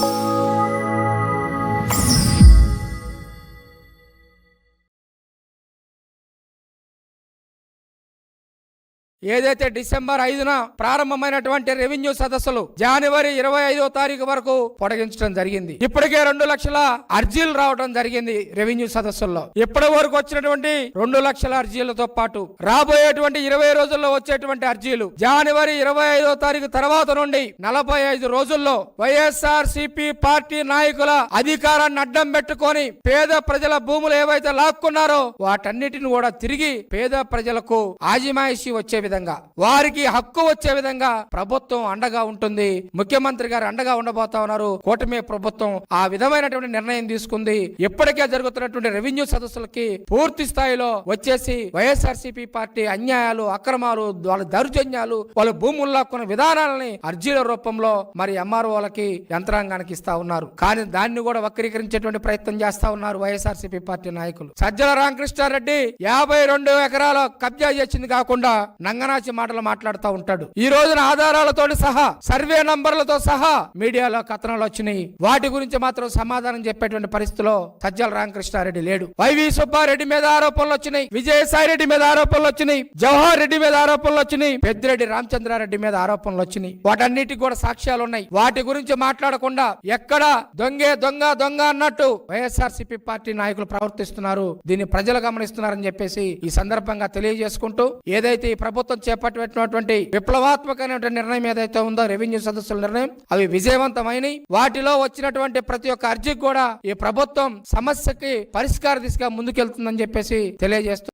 Thank you. ఏదైతే December ఐదున ప్రారంభమైనటువంటి రెవెన్యూ సదస్సులు జనవరి ఇరవై ఐదో తారీఖు వరకు పొడగించడం జరిగింది. ఇప్పటికే రెండు లక్షల అర్జీలు రావడం జరిగింది రెవెన్యూ సదస్సుల్లో. ఇప్పటి వరకు వచ్చినటువంటి రెండు లక్షల అర్జీలతో పాటు రాబోయేటువంటి ఇరవై రోజుల్లో వచ్చేటువంటి అర్జీలు జనవరి ఇరవై ఐదో తారీఖు తర్వాత నుండి నలభై ఐదు రోజుల్లో వైఎస్ఆర్ సిపి పార్టీ నాయకుల అధికారాన్ని అడ్డం పెట్టుకొని పేద ప్రజల భూములు ఏవైతే లాక్కున్నారో వాటన్నిటిని కూడా తిరిగి పేద ప్రజలకు ఆజిమాయిషి వచ్చే విధంగా వారికి హక్కు వచ్చే విధంగా ప్రభుత్వం అండగా ఉంటుంది. ముఖ్యమంత్రి గారు అండగా ఉండబోతా ఉన్నారు. కూటమి ప్రభుత్వం ఆ విధమైనటువంటి నిర్ణయం తీసుకుంది. ఇప్పటికే జరుగుతున్నటువంటి రెవెన్యూ సదస్సులకి పూర్తి స్థాయిలో వచ్చేసి వైఎస్ఆర్సీపీ పార్టీ అన్యాయాలు అక్రమాలు వాళ్ళ దౌర్జన్యాలు వాళ్ళ భూములు లాక్కున్న విధానాలని అర్జీల రూపంలో మరి ఎంఆర్ఓలకి యంత్రాంగానికి ఇస్తా ఉన్నారు. కానీ దాన్ని కూడా వక్రీకరించేటువంటి ప్రయత్నం చేస్తా ఉన్నారు వైఎస్ఆర్సీపీ పార్టీ నాయకులు. సజ్జల రామకృష్ణారెడ్డి యాభై రెండు ఎకరాల కబ్జా చేసింది కాకుండా నంగనాచి మాటలు మాట్లాడుతూ ఉంటాడు. ఈ రోజున ఆధారాలతో సహా సర్వే నంబర్లతో సహా మీడియాలో కథనాలు వచ్చినాయి. వాటి గురించి మాత్రం సమాధానం చెప్పేటువంటి పరిస్థితిలో సజ్జల రామకృష్ణారెడ్డి లేడు. వైవి సుబ్బారెడ్డి మీద ఆరోపణలు వచ్చినాయి. విజయసాయి రెడ్డి మీద ఆరోపణలు వచ్చినాయి. జవహర్ రెడ్డి మీద ఆరోపణలు వచ్చినాయి. పెద్దిరెడ్డి రామచంద్రారెడ్డి మీద ఆరోపణలు వచ్చినాయి. వాటన్నిటికి కూడా సాక్ష్యాలు ఉన్నాయి. వాటి గురించి మాట్లాడకుండా ఎక్కడ దొంగే దొంగ దొంగ అన్నట్టు వైఎస్ఆర్ పార్టీ నాయకులు ప్రవర్తిస్తున్నారు. దీన్ని ప్రజలు గమనిస్తున్నారని చెప్పేసి ఈ సందర్భంగా తెలియజేసుకుంటూ ఏదైతే ఈ ప్రభుత్వం చేపట్టినటువంటి విప్లవాత్మకమైనటువంటి నిర్ణయం ఏదైతే ఉందో రెవెన్యూ సదస్సుల నిర్ణయం అవి విజయవంతమైనవి వాటిలో వచ్చినటువంటి ప్రతి ఒక్క అర్జీకి కూడా ఈ ప్రభుత్వం సమస్యకి పరిష్కార దిశగా ముందుకెళ్తుందని చెప్పేసి తెలియజేస్తూ